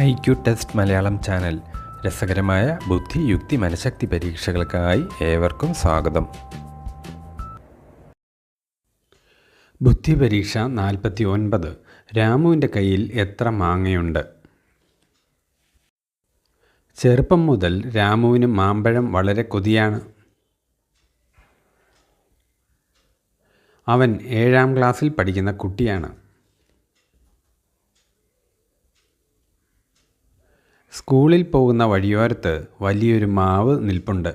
I Q test Malayalam channel. രസകരമായ ബുദ്ധി യുക്തി മനഃശക്തി പരീക്ഷകൾക്കായി ഏവർക്കും സ്വാഗതം. ബുദ്ധി പരീക്ഷ നാൽപ്പത്തി ഒൻപത് രാമുവിന്റെ കയ്യിൽ എത്ര മാങ്ങയുണ്ട്? ചെറുപ്പം മുതൽ രാമുവിന് മാമ്പഴം വളരെ കൊതിയാണ്. അവൻ ഏഴാം ക്ലാസ്സിൽ പഠിക്കുന്ന കുട്ടിയാണ്. സ്കൂളിൽ പോകുന്ന വഴിയോരത്ത് വലിയൊരു മാവ് നിൽപ്പുണ്ട്.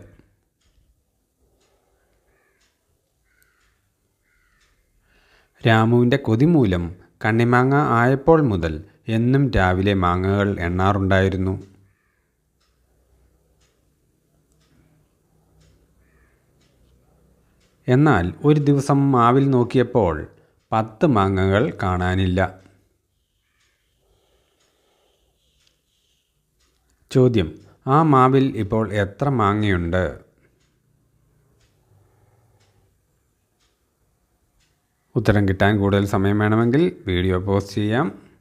രാമുവിന്റെ കൊതി മൂലം കണ്ണിമാങ്ങ ആയപ്പോൾ മുതൽ എന്നും രാവിലെ മാങ്ങകൾ എണ്ണാറുണ്ടായിരുന്നു. എന്നാൽ ഒരു ദിവസം മാവിൽ നോക്കിയപ്പോൾ പത്ത് മാങ്ങകൾ കാണാനില്ല. ചോദ്യം. ആ മാവിൽ ഇപ്പോൾ എത്ര മാങ്ങയുണ്ട്? ഉത്തരം കിട്ടാൻ കൂടുതൽ സമയം വേണമെങ്കിൽ വീഡിയോ പോസ്റ്റ് ചെയ്യാം.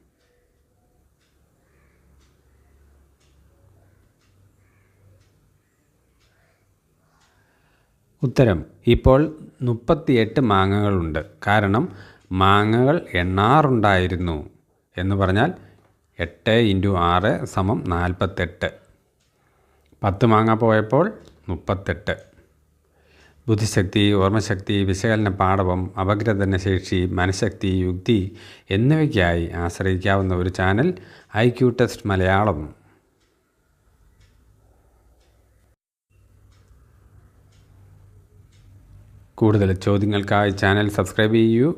ഉത്തരം ഇപ്പോൾ മുപ്പത്തിയെട്ട് മാങ്ങകളുണ്ട്. കാരണം മാങ്ങകൾ എണ്ണാറുണ്ടായിരുന്നു എന്ന് പറഞ്ഞാൽ എട്ട് ഇന്റു ആറ് സമം നാൽപ്പത്തെട്ട്. പത്ത് മാങ്ങ പോയപ്പോൾ മുപ്പത്തെട്ട്. ബുദ്ധിശക്തി ഓർമ്മശക്തി വിശകലന പാഠവം അപഗ്രഥന ശേഷി മനഃശക്തി യുക്തി എന്നിവയ്ക്കായി ആശ്രയിക്കാവുന്ന ഒരു channel I Q test Malayalam. കൂടുതൽ ചോദ്യങ്ങൾക്കായി ചാനൽ സബ്സ്ക്രൈബ് ചെയ്യൂ.